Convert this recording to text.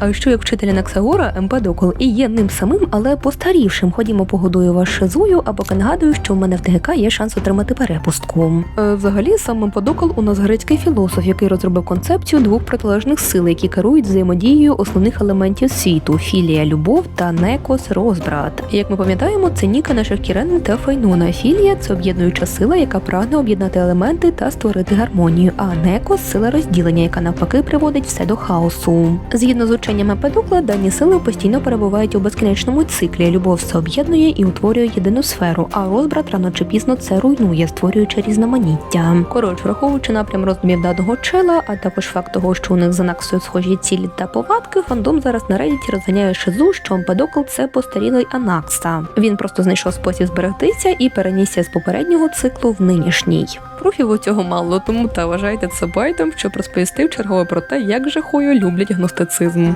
А що як вчитель Анаксагора Емпедокл і є ним самим, але постарівшим. Ходімо, погодую вас шизою, а поки нагадую, що в мене в ТГК є шанс отримати перепустку. Е, взагалі, сам Емпедокл у нас грецький філософ, який розробив концепцію двох протилежних сил, які керують взаємодією основних елементів світу: філія, любов та некос розбрат. Як ми пам'ятаємо, це Ніка наших Кірен та Файнона. Філія це об'єднуюча сила, яка прагне об'єднати елементи та створити гармонію. А некос сила розділення, яка навпаки приводить все до хаосу. Згідно з ученнями Педокла, дані сили постійно перебувають у безкінечному циклі. Любов все об'єднує і утворює єдину сферу, а розбрат рано чи пізно це руйнує, створюючи різноманіття. Коротше, враховуючи напрям роздумів даного чела, а також факт того, що у них за Наксою схожі цілі та повадки, фандом зараз на Reddit розганяє шизу, що Емпедокл це постарілий Анакса. Він просто знайшов спосіб зберегтися і перенісся з попереднього циклу в нинішній. Профів у цього мало, тому та вважайте це байтом, щоб розповісти в чергове про те, як же хою люблять гностицизм.